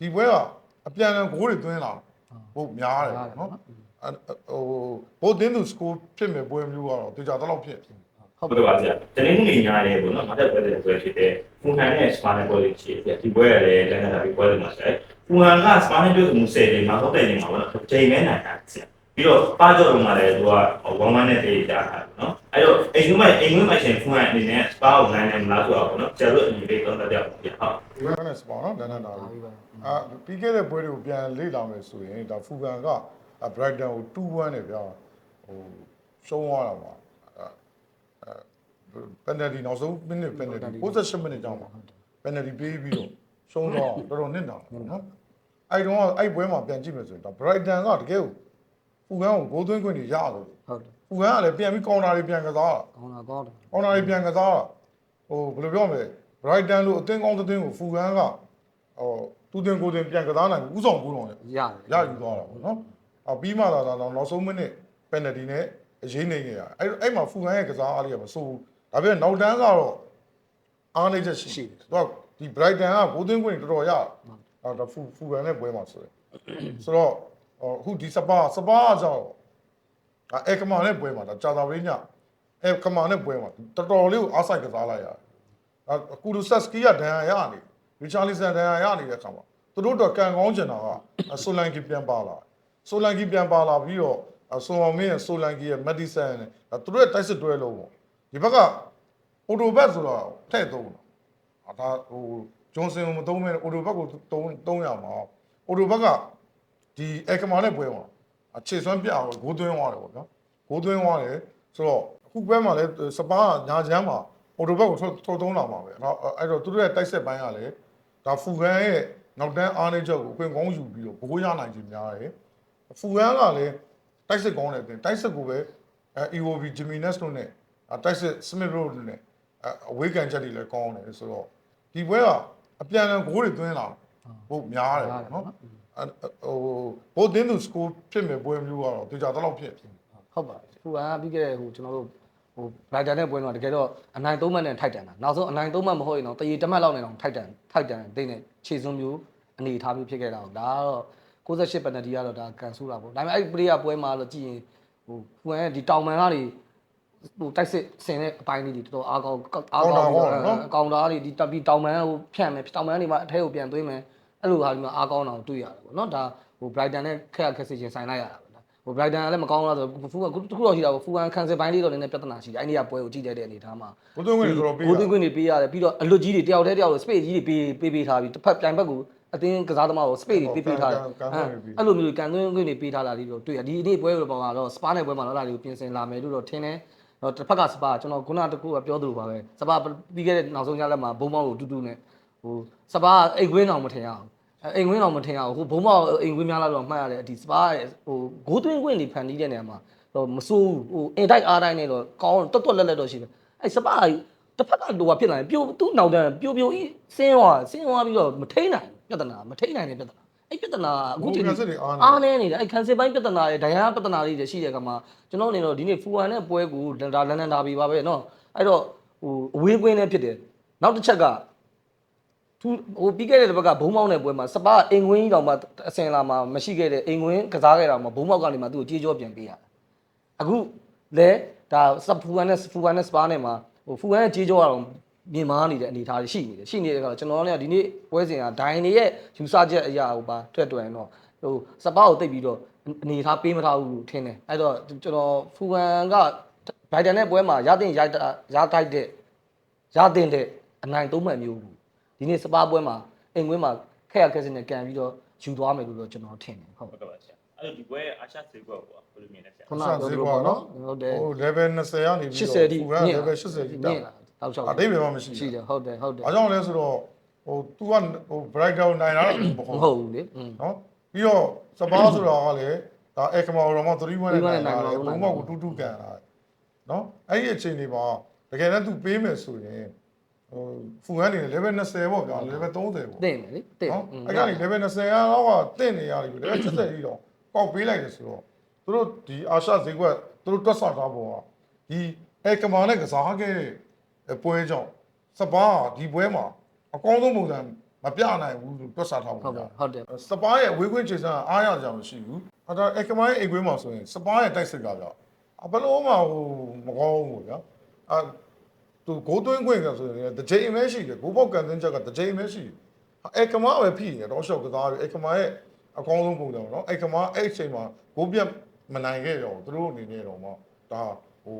ဒီပွဲကအပြန်အလှန်ဂိုးတွေသွင်းလာဟုတ်များတယ်ပေါ့နော်အဲဟိုဘိုးတင်းသူစကိုဖြစ်မဲ့ပွဲမျိုးကတော့တေချာတော့လောက်ဖြစ်ဟုဟုတ်တ်ကဲ့ကဲ့ပါဗျာတနင်္ဂနွေညရဲပေါ့နော်မတက်ပွဲတဲ့ပွဲဖြစ်တဲ့ဖူဟန်နဲ့စပါနယ်ပွဲလေးရှိတယ်ဒီပွဲရလည်းလက်နက်တာပြီးပွဲတွေမှာဆက်ဖူဟန်ကစပါနယ်ပြုတ်မှုဆယ်တယ်မှာဟုတ်တယ်နေမှာပေါ့နော်ချိန်မဲနိုင်တာဆက် ပြီးတော့ပါကြော်လုံးမှာလည်းသူကဝမ်ဝမ်နဲ့တေးကြတာပေါ့နော်အဲ့တော့အိမ်ဝင်းမအိမ်ဝင်းမရှင်ဖူဟန်အနေနဲ့စပါကိုနိုင်တယ်မလားဆိုတော့ပေါ့နော်ကျန်တို့အညီလေးတော့တက်ပြပါဗျာဟုတ်ဒီဘက်နဲ့စပါနော်လန်ဒန်တာပါပြီးပြီပါအာပြီးခဲ့တဲ့ပွဲတွေကိုပြန်လေ့လာမယ်ဆိုရင်ဒါဖူကန်က Brighton ကို2-1နဲ့ပြောင်းဟိုရှုံးသွားတာပါအဲပန်နယ်တီနောက်ဆုံးမိနစ်ပန်နယ်တီ68မိနစ်ကြောင်းပါပန်နယ်တီပေးပြီးတော့ရှုံးတော့တော်တော်နစ်နာတယ်နော်အဲ့တော့အဲ့ပွဲမှာပြန်ကြည့်မယ်ဆိုရင်ဒါ Brighton ကတကယ်ကို ဖူကန်ကိုဂိုးသွင်းခွင့်တွေရတယ်ဟုတ်တယ်ဖူကန်ကလည်းပြန်ပြီးကောင်တာတွေပြန်ကစားတာကောင်းတာကောင်းတယ်ကောင်တာတွေပြန်ကစားတာဟိုဘယ်လိုပြောမလဲ Brighton လို့အသင်းကောင်းတဲ့သင်းကိုဖူကန်ကဟိုသူတင်ကိုယ်တင်ပြန်ကစားနိုင်ဘူးဥဆောင်ဘူးတော့လေရတယ်ရယူသွားတာပေါ့နော်အပြီးမှသာသာနောက်ဆုံးမိနစ်ပယ်နတီနဲ့အရေးနေနေရအဲ့အဲ့မှာဖူကန်ရဲ့ကစားအားလေးကမဆိုးဘူးဒါပေမဲ့နောက်တန်းကတော့အားနေချက်ရှိတယ်သူကဒီ Brighton ကဘိုးသွင်းခွင့်တော်တော်ရအော်ဒါဖူဖူကန်နဲ့ပွဲမှာဆိုတယ်ဆိုတော့ ဟိုဒီစပါစပါကြောင့်အဲကမာနဲ့ပွဲမှာဒါကြာတာဝိညာအဲကမာနဲ့ပွဲမှာတော်တော်လေးကိုအားဆိုင်ကစားလိုက်ရတယ်အကူလူဆက်စကီကဒဏ်ရာရနေရီချာလီဆန်ဒဏ်ရာရနေတဲ့အခါမှာသူတို့တော့ကန်ကောင်းကျင်တာကဆိုလန်ကီပြန်ပါလာဆိုလန်ကီပြန်ပါလာပြီးတော့ဆိုအောင်မင်းရဲ့ဆိုလန်ကီရဲ့မက်ဒီဆန်နဲ့သူတို့ရဲ့တိုက်စစ်တွဲလုံးပေါ့ဒီဘက်ကအိုတိုဘက်ဆိုတော့ထည့်သုံးတာအာဒါဟိုဂျွန်ဆန်ကိုမသုံးမဲအိုတိုဘက်ကိုသုံးသုံးရမှာအိုတိုဘက်က ဒီအက်ကမာနဲ့ပွဲမှာအခြေဆွမ်းပြအောင်ဂိုးသွင်းသွားတယ်ပေါ့နော်ဂိုးသွင်းသွားတယ်ဆိုတော့အခုပွဲမှာလည်းစပါးညာချမ်းမှာအိုတိုဘက်ကိုထုတ်ထုတ်သုံးလာမှာပဲအဲ့အဲ့တော့သူတို့ရဲ့တိုက်စစ်ပိုင်းကလည်းဒါဖူကန်ရဲ့နောက်တန်းအားနေချက်ကိုအခွင့်ကောင်းယူပြီးတော့ဘိုးရနိုင်ခြင်းများတယ်ဖူကန်ကလည်းတိုက်စစ်ကောင်းတယ်တင်တိုက်စစ်ကိုပဲအဲ EOB Jimenez တို့နဲ့တိုက်စစ် Smith Road တို့နဲ့အဝေးကန်ချက်တွေလည်းကောင်းတယ်ဆိုတော့ဒီပွဲကအပြန်အလှန်ဂိုးတွေသွင်းလာဟုတ်များတယ်ပေါ့နော် ဟိုဘိုးတင်းသူစကိုဖြစ်မဲ့ပွဲမျိုးကတော့တေချာတော့ဖြစ်ဟုတ်ပါတယ်ဟိုကပြီးခဲ့တဲ့ဟိုကျွန်တော်တို့ဟိုဘရိုက်တန်နဲ့ပွဲတော့တကယ်တော့အနိုင်သုံးမှတ်နဲ့ထိုက်တန်တာနောက်ဆုံးအနိုင်သုံးမှတ်မဟုတ်ရင်တော့တရေတစ်မှတ်လောက်နဲ့တော့ထိုက်တန်ထိုက်တန်တိတ်နဲ့ခြေစွန်းမျိုးအနေထားမျိုးဖြစ်ခဲ့တာပေါ့ဒါကတော့68ပက်နတီကတော့ဒါကန်ဆူတာပေါ့ဒါပေမဲ့အဲ့ဒီပလေးကပွဲမှာတော့ကြည့်ရင်ဟိုဖူန်ရဲ့ဒီတောင်မန်ကနေဟိုတိုက်စစ်ဆင်တဲ့အပိုင်းလေးတွေတော်တော်အားကောင်းအားကောင်းကောင်တာတွေဒီတပ်ပြီးတောင်မန်ကိုဖြန့်မယ်တောင်မန်တွေမှာအထဲကိုပြန်သွင်းမယ် အဲ့လိုဟာဒီမှာအားကောင်းတာကိုတွေ့ရတယ်ပေါ့နော်ဒါဟို Brighton နဲ့ခက်ခက်စစ်ချင်းဆိုင်လိုက်ရတာပေါ့ဟို Brighton ကလည်းမကောင်းလားဆိုဖူကတခုတော့ရှိတာပေါ့ဖူကန်ခံစစ်ပိုင်းလေးတော့နည်းနည်းပြဿနာရှိတယ်အဲ့ဒီကပွဲကိုကြည့်တဲ့အနေထားမှာဘိုးသွင်းခွင့်တွေတော်တော်ပေးဘိုးသွင်းခွင့်တွေပေးရတယ်ပြီးတော့အလွတ်ကြီးတွေတယောက်တည်းတယောက်လို့ space ကြီးတွေပေးပေးပေးထားပြီးတစ်ဖက်ပြိုင်ဘက်ကိုအတင်းကစားသမားကို space တွေပေးပေးထားတယ်အဲ့လိုမျိုးကန်သွင်းခွင့်တွေပေးထားတာလေးတော့တွေ့ရဒီနေ့ပွဲလို့ပေါ့ကတော့ spa နဲ့ပွဲမှာတော့အဲ့ဒါလေးကိုပြင်ဆင်လာမယ်လို့တော့ထင်တယ်တော့တစ်ဖက်က spa ကျွန်တော်ခုနကတခုကပြောသလိုပါပဲ spa ပြီးခဲ့တဲ့နောက်ဆုံးရလက်မှာဘုံမောက်ကိုတူတူနဲ့ဟို spa အိမ်ခွင်းအောင်မထင်ရအောင် အိမ်ခွင်းအောင်မထင်ရအောင်ဟိုဘုံမောက်အိမ်ခွင်းများလာတော့မှတ်ရတယ်ဒီ spa ရဲ့ဟိုဂိုးသွင်းခွင့်တွေဖန်တီးတဲ့နေရာမှာတော့မစိုးဟိုအင်တိုက်အားတိုင်းနဲ့တော့ကောင်းတွတ်တွတ်လက်လက်တော့ရှိတယ်အဲ့ spa တစ်ဖက်ကလိုကဖြစ်လာရင်ပြိုသူ့နောက်တန်းပြိုပြိုကြီးဆင်းသွားဆင်းသွားပြီးတော့မထိန်နိုင်ပြဿနာမထိန်နိုင်တဲ့ပြဿနာအဲ့ပြဿနာအခုချိန် ခံစစ်တွေအားနေ အားနေနေတယ်အဲ့ခံစစ်ပိုင်းပြဿနာတွေဒဏ်ရာပြဿနာတွေရှိတဲ့ကမှာကျွန်တော်အနေတော့ဒီနေ့ဖူဟန်နဲ့ပွဲကိုဒါလန်ဒန်ဒါဘီပါပဲเนาะအဲ့တော့ဟိုအဝေးကွင်းလည်းဖြစ်တယ်နောက်တစ်ချက်က သူဟိုပြီးခဲ့တဲ့ဘက်ကဘုံမောင်းတဲ့ပွဲမှာစပါအင်ကွင်းကြီးတောင်မှအစင်လာမှာမရှိခဲ့တဲ့အင်ကွင်းကစားခဲ့တာမှာဘုံမောက်ကနေမှသူ့ကိုကြေးကြောပြန်ပေးရတယ်အခုလဲဒါစဖူဟန်နဲ့ဖူဟန်နဲ့စပါနဲ့မှာဟိုဖူဟန်ရဲ့ကြေးကြောကတော့မြင်မာနေတဲ့အနေအထားတွေရှိနေတယ်ရှိနေတဲ့အခါကျွန်တော်လည်းဒီနေ့ပွဲစဉ်ကဒိုင်တွေရဲ့ယူဆချက်အရာဟိုပါတွေ့တွေ့ရင်တော့ဟိုစပါကိုတိတ်ပြီးတော့အနေထားပေးမထားဘူးလို့ထင်တယ်အဲ့တော့ကျွန်တော်ဖူဟန်ကဘိုင်ဒန်နဲ့ပွဲမှာရတဲ့ရရတိုက်တဲ့ရတဲ့အနိုင်သုံးမှတ်မျိုးဘူး ဒီနေ့စပါပွဲမှာအိမ်ကွင်းမှာခက်ရခက်စနဲ့ကန်ပြီးတော့ယူသွားမယ်လို့တော့ကျွန်တော်ထင်တယ်ဟုတ် ဟုတ်ကဲ့ပါဆရာအဲ့ဒီပွဲအာရှစေကွက်ပေါ့ဘယ်လိုမြင်လဲဆရာ ခုနကပြောလို့ပေါ့နော်ဟုတ်တယ် ဟို level 20ကနေပြီး 80တိ ဖူကန် level 80တိတက် တောက်ချောက် အတိတ်ဘယ်မှမရှိ ရှိတယ်ဟုတ်တယ်ဟုတ်တယ် ။အားကြောင့်လဲဆိုတော့ဟို तू ကဟို brighter နိုင်တာတော့မ မ ဟုတ် ဟုတ်ဘူးလေอืม နော်။ပြီးတော့စပါးဆိုတာကလည်းဒါ ekma တော့မှ3-1နဲ့နိုင်တာလေဘုံမောက်ကိုတူးတူးကန်လာတယ်။နော်။အဲ့ဒီအချိန်တွေမှာတကယ်တမ်း तू ပေးမယ်ဆိုရင် ဟိုဖူကန်နေ level 20ပေါ့ဗျာ level 30ပေါ့တင်တယ်လေတင်နော်။အဲ့ကနေ level 20အောက်ကတင့်နေရပြီ level 70ကြီးတော့ပေါက်ပေးလိုက်တယ်ဆိုတော့သူတို့ဒီအာရှဈေးကွက်သူတို့တွက်ဆထားပေါ်ကဒီ ekma နဲ့ကစားခဲ့တဲ့ပွဲကြောင့်စပါးဒီပွဲမှာအကောင်းဆုံးပုံစံမမပြနိုင်ဘူးလို့တွက်ဆထားဟုမှာတ်ကဲ့ဟုတ်တယ်စပါးရဲ့ဝေးခွင့်ခြေစမ်းအားရကြမရှိဘူးအဲဒါအကမိုင်းအိမ်ခွင်းမှာဆိုရင်စပါးရဲ့တိုက်စစ်ကကြောင့်အဘလုံးမှဟိုမကောင်းဘူးဗျာအဲ သူဂိုးသွင်းခွင့်ကဆိုရင်တစ်ချိန်ပဲရှိတယ်ဂိုးပေါက်ကန်တဲ့ချက်ကတစ်ချိန်ပဲရှိတယ်အကမိုင်းပဲဖြစ်နေတော့ရှော့ကစားပြီးအကမိုင်းရဲ့အကောင်းဆုံးပုံစံပေါ့နော်အကမိုင်းအဲ့အချိန်မှာဂိုးပြတ်မနိုင်ခဲ့တော့သူတို့အနေနဲ့တော့မှဒါဟို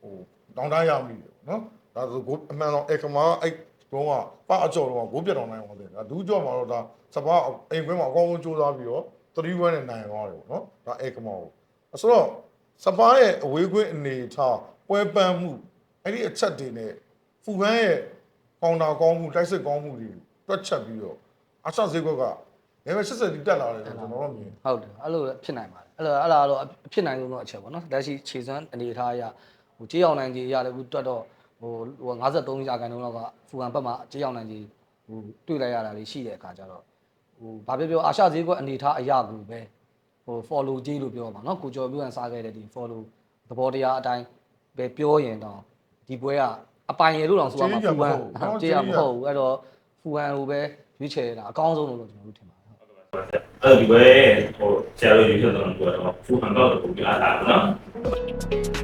ဟိုတောင်းတရမိတယ်နော်ဒါဆိုဂိုးအမှန်တော့အကမိုင်းအဲ့တော့ကပါအကျော်တော့ဂိုးပြတ်တော်နိုင်အောင်တယ်ဒါဒူးကြော့မှာတော့ဒါစပါးအိမ်ခွင်းမှာအကောင်းဆုံးကြိုးစားပြီးတော့3 1နဲ့နိုင်သွားတယ်ပေါ့နော်ဒါအကမိုင်းကိုဆိုတော့စပါးရဲ့အဝေးခွင့်အနေထားပွဲပန်းမှု အဲ့ဒီအချက်တွေနဲ့ဖူဟန်းရဲ့ကောင်တာကောင်းမှုတိုက်စစ်ကောင်းမှုတွေတွက်ချက်ပြီးတော့အဆဈေးကွက်ကငယ်ပဲ80တိတက်လာတယ်လို့ကျွန်တော်တို့မြင်ဟုတ်တယ်အဲ့လိုလည်းဖြစ်နိုင်ပါတယ်အဲ့လိုအဲ့ဒါတော့အဖြစ်နိုင်ဆုံးတော့အချက်ပေါ့နော်လက်ရှိခြေစွမ်းအနေထားအရဟိုကြေးအောင်နိုင်ကြီးအရလည်းအခုတွတ်တော့ဟိုဟို53ရာခိုင်နှုန်းလောက်ကဖူဟန်ဘက်မှာကြေးအောင်နိုင်ကြီးဟိုတွေ့လိုက်ရတာလေးရှိတဲ့အခါကျတော့ဟိုဘာပြောပြောအာရှဈေးကွက်အနေထားအရကူပဲဟို follow ကြေးလို့ပြောပါနော်ကိုကျော်ပြန့်စားခဲ့တဲ့ဒီ follow သဘောတရားအတိုင်းပဲပြောရင်တော့ ဒီပွဲကအပိုင်ရလို့တောင်ဆိုရမှာဖူဟန်ကြေးရမဟုတ်ဘူးအဲ့တော့ဖူဟန်ဟိုပဲရွေးချယ်တာအကောင်းဆုံးလို့ကျွန်တော်တို့ထင်ပါတယ်အဲ့ဒီဘယ်ဟိုဆရာတို့ရွေးချယ်တော့တော့ဖူဟန်တော့ပူပြလာတာနော်